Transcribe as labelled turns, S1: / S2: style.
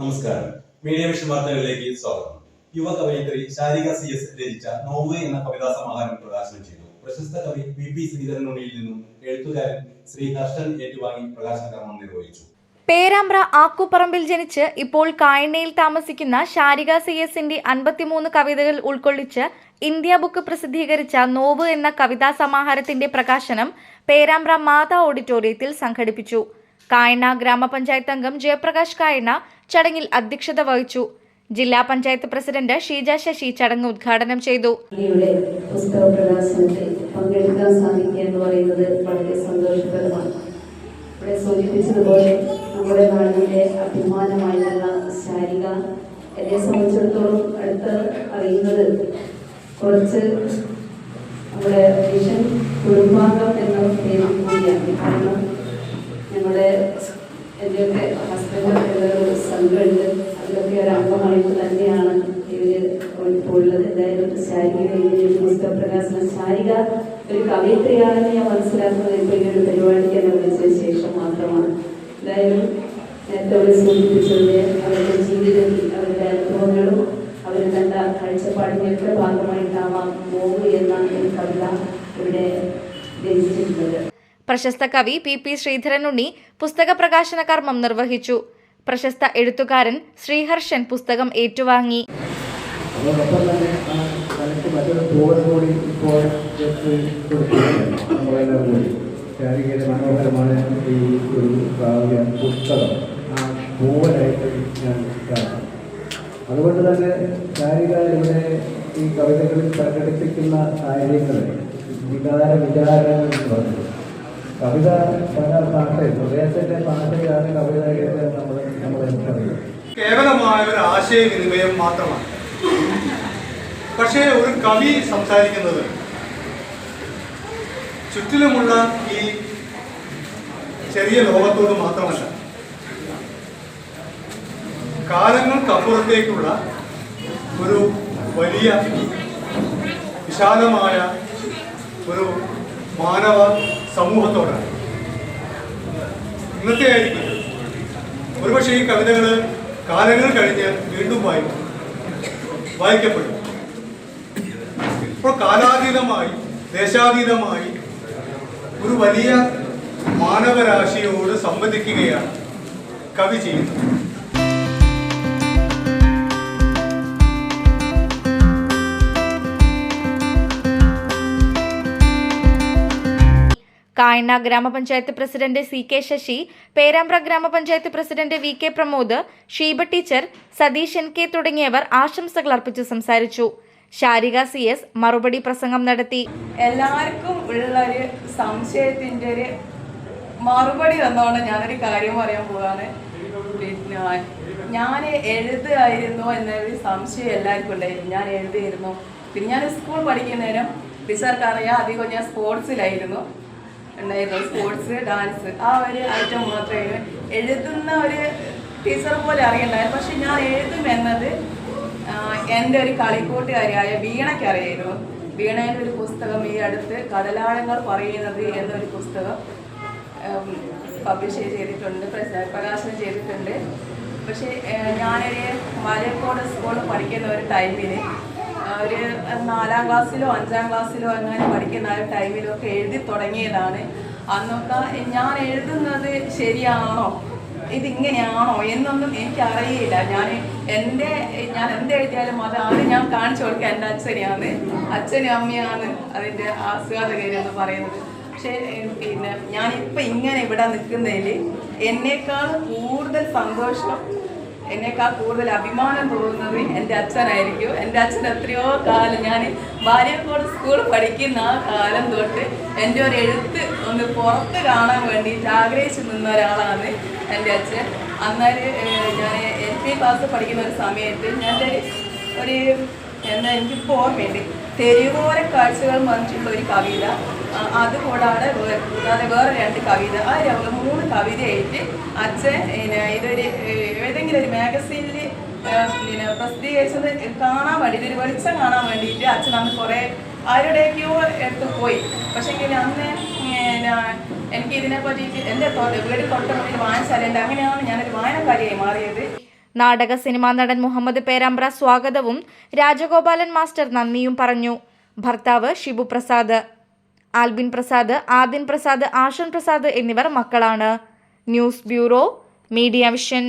S1: നമസ്കാരം. Media vision വാർത്തകളിലേക്ക് സ്വാഗതം. യുവ കവയിത്രി ശാരിക സി എസ് രചിച്ച നോവ് എന്ന കവിതാ സമാഹാരം പ്രകാശനം ചെയ്തു. പ്രശസ്ത കവി പി പി ശ്രീധരനുണ്ണിയിൽ നിന്നും എഴുത്തുകാരൻ ശ്രീ ഹർഷൻ ഏറ്റുവാങ്ങി പ്രകാശന കർമ്മം നിർവഹിച്ചു.
S2: പേരാമ്പ്ര ആക്കുപറമ്പിൽ ജനിച്ച് ഇപ്പോൾ കായണ്ണയിൽ താമസിക്കുന്ന ശാരിക സി എസിന്റെ അൻപത്തിമൂന്ന് കവിതകൾ ഉൾക്കൊള്ളിച്ച് ഇന്ത്യ ബുക്ക് പ്രസിദ്ധീകരിച്ച നോവ് എന്ന കവിതാ സമാഹാരത്തിന്റെ പ്രകാശനം പേരാമ്പ്ര മാതാ ഓഡിറ്റോറിയത്തിൽ സംഘടിപ്പിച്ചു. കായണ്ണ ഗ്രാമപഞ്ചായത്ത് അംഗം ജയപ്രകാശ് കായണ ചടങ്ങിൽ അധ്യക്ഷത വഹിച്ചു. ജില്ലാ പഞ്ചായത്ത് പ്രസിഡന്റ് ഷീജ ശശി ചടങ്ങ് ഉദ്ഘാടനം ചെയ്തു.
S3: എന്ന് പറയുന്നത് വളരെ നമ്മുടെ നാടിന്റെ എന്നെ സംബന്ധിച്ചിടത്തോളം അടുത്ത് അറിയുന്നത് കുറച്ച് നമ്മുടെ വിഷൻ കുടുംബാംഗം എന്ന പേര് കൂടിയാണ്. കാരണം ഞങ്ങളുടെ എന്റെയൊക്കെ ഹസ്ബൻഡൊക്കെ ഒരു സംഘമുണ്ട്. അതിലൊക്കെ ഒരു അംഗമായിട്ട് തന്നെയാണ് ഇവർ ഇപ്പോൾ ഉള്ളത്. എന്തായാലും ശാരിക ഇതിന് പുസ്തക പ്രകാശനം ശാരിക ഒരു കവയിത്രിയാണെന്ന് ഞാൻ മനസ്സിലാക്കുന്നത് ഇപ്പോൾ ഈ ഒരു പരിപാടിക്ക് എന്നെ വിളിച്ചതിന് ശേഷം മാത്രമാണ്. എന്തായാലും നേരത്തെ അവർ സൂചിപ്പിച്ചത് അവരുടെ ജീവിതത്തിൽ അവരുടെ അനുഭവങ്ങളും അവർ കണ്ട കാഴ്ചപ്പാടിന്റെയൊക്കെ ഭാഗമായിട്ടാവാം മോവ് എന്ന ഒരു കവിത ഇവിടെ രചിച്ചിട്ടുള്ളത്.
S2: പ്രശസ്ത കവി പി പി ശ്രീധരനുണ്ണി പുസ്തക പ്രകാശന കർമ്മം നിർവഹിച്ചു. പ്രശസ്ത എഴുത്തുകാരൻ ശ്രീഹർഷൻ പുസ്തകം ഏറ്റുവാങ്ങി.
S4: ഈ അതുകൊണ്ട് തന്നെ ശാരിക ഇവിടെ ഈ കവിതകളിൽ പ്രകടിപ്പിക്കുന്ന കാര്യങ്ങൾ വികാര വിചാരങ്ങൾ എന്ന് പറയുന്നത് കവിത പറഞ്ഞാൽ പാട്ട്. ഹൃദയത്തിന്റെ പാട്ടുകാരൻ കവിത നമ്മൾ നമ്മൾ
S5: കേവലമായ ഒരു ആശയവിനിമയം മാത്രമാണ്. പക്ഷേ ഒരു കവി സംസാരിക്കുന്നത് ചുറ്റിലുമുള്ള ഈ ചെറിയ ലോകത്തോട് മാത്രമല്ല കാലങ്ങൾക്കപ്പുറത്തേക്കുള്ള ഒരു വലിയ വിശാലമായ ഒരു മാനവ സമൂഹത്തോടാണ്. ഇന്നത്തെ ആയിരിക്കും. ഒരുപക്ഷെ ഈ കവിതകൾ കാലങ്ങൾ കഴിഞ്ഞ് വീണ്ടും വായിക്കും. വായിക്കപ്പെടും. ഇപ്പോൾ കാലാതീതമായി ദേശാതീതമായി ഒരു വലിയ മാനവരാശിയോട് സംവദിക്കുകയാണ് കവി ചെയ്യുന്നത്.
S2: കായണ്ണ ഗ്രാമപഞ്ചായത്ത് president C K Sasi Perambra ഗ്രാമപഞ്ചായത്ത് president V K Pramod Sheeba teacher Satheesh N K തുടങ്ങിയവർ ആശംസകൾ അർപ്പിച്ചു സംസാരിച്ചു. ശാരിക സി എസ് മറുപടി പ്രസംഗം നടത്തി.
S6: എല്ലാവർക്കും ഉള്ളൊരു സംശയത്തിന്റെ ഒരു മറുപടി തന്നോണ്ട് ഞാനൊരു കാര്യം പറയാൻ പോവാണ്. പിന്നെ ഞാൻ എഴുതായിരുന്നു എന്നൊരു സംശയം എല്ലാവർക്കും ഉണ്ടായിരുന്നു. ഞാൻ എഴുതിയിരുന്നു. പിന്നെ ഞാൻ സ്കൂൾ പഠിക്കുന്ന നേരം ടീച്ചർക്ക് അറിയാം അധികം ഞാൻ സ്പോർട്സിലായിരുന്നു. ഉണ്ടായിരുന്നു. സ്പോർട്സ് ഡാൻസ് ആ ഒരു ഐറ്റം മാത്രമേ എഴുതുന്ന ഒരു ടീച്ചർ പോലെ അറിയണ്ടായിരുന്നു. പക്ഷെ ഞാൻ എഴുതും എന്നത് എന്റെ ഒരു കളിക്കൂട്ടുകാരിയായ വീണയ്ക്ക് അറിയായിരുന്നു. വീണേന്റെ ഒരു പുസ്തകം ഈ അടുത്ത് കടലാളങ്ങൾ പറയുന്നത് എന്നൊരു പുസ്തകം പബ്ലിഷ് ചെയ്തിട്ടുണ്ട് പ്രകാശനം ചെയ്തിട്ടുണ്ട്. പക്ഷേ ഞാനൊരു മലയക്കോട് സ്കൂളിൽ പഠിക്കുന്ന ഒരു ടൈമിൽ ഒരു നാലാം ക്ലാസ്സിലോ അഞ്ചാം ക്ലാസ്സിലോ അങ്ങനെ പഠിക്കുന്ന ആ ഒരു ടൈമിലൊക്കെ എഴുതി തുടങ്ങിയതാണ്. അന്നൊക്കെ ഞാൻ എഴുതുന്നത് ശരിയാണോ? ഇതിങ്ങനെയാണോ? എന്നൊന്നും എനിക്കറിയില്ല. ഞാൻ എന്റെ ഞാൻ എന്ത് എഴുതിയാലും അത് ഞാൻ കാണിച്ചു കൊടുക്കുക എന്റെ അച്ഛനെയാണ്. അച്ഛനും അമ്മയാണ് അതിന്റെ ആസ്വാദകരെന്ന് പറയുന്നത്. പക്ഷേ പിന്നെ ഞാനിപ്പോൾ ഇങ്ങനെ ഇവിടെ നിൽക്കുന്നതിൽ എന്നേക്കാൾ കൂടുതൽ സന്തോഷം എന്നേക്കാൾ കൂടുതൽ അഭിമാനം തോന്നുന്നത് എന്റെ അച്ഛനായിരിക്കും. എന്റെ അച്ഛൻ എത്രയോ കാലം ഞാൻ ഭാര്യക്കോട് സ്കൂൾ പഠിക്കുന്ന ആ കാലം തൊട്ട് എന്റെ ഒരു എഴുത്ത് ഒന്ന് പുറത്ത് കാണാൻ വേണ്ടിയിട്ട് ആഗ്രഹിച്ചു നിന്ന ഒരാളാണ് എന്റെ അച്ഛൻ. അന്നേരം ഞാൻ എൽ പി ക്ലാസ് പഠിക്കുന്ന ഒരു സമയത്ത് ഞാൻ ഒരു എന്താ എനിക്കിപ്പോൾ ഓർമ്മയുണ്ട്. തെരുവോര കാഴ്ചകൾ പറഞ്ഞിട്ടുള്ള ഒരു കവിത. അതുകൂടാതെ കൂടാതെ വേറെ രണ്ട് കവിത. ആ മൂന്ന് കവിതയായിട്ട് അച്ഛൻ ഇതൊരു ഏതെങ്കിലും ഒരു മാഗസീനിൽ പിന്നെ പ്രസിദ്ധീകരിച്ചത് കാണാൻ വേണ്ടിയിട്ട് ഒരു വെളിച്ചം കാണാൻ വേണ്ടിയിട്ട് അച്ഛൻ അന്ന് കുറേ ആരുടെയൊക്കെയോ എടുത്ത് പോയി. പക്ഷേ എങ്കിൽ അന്ന് എനിക്ക് ഇതിനെ പറ്റിയിട്ട് എന്റെ വീട് തൊട്ടടുത്തിൽ വായനശാലയുണ്ട്. അങ്ങനെയാണ് ഞാനൊരു വായനക്കാരിയായി മാറിയത്.
S2: നാടക സിനിമാ നടൻ മുഹമ്മദ് പേരാമ്പ്ര സ്വാഗതവും രാജഗോപാലൻ മാസ്റ്റർ നന്ദിയും പറഞ്ഞു. ഭർത്താവ് ഷിബു പ്രസാദ് ആൽബിൻ പ്രസാദ് ആദിൻ പ്രസാദ് ആശൻ പ്രസാദ് എന്നിവർ മക്കളാണ്. News bureau media vision.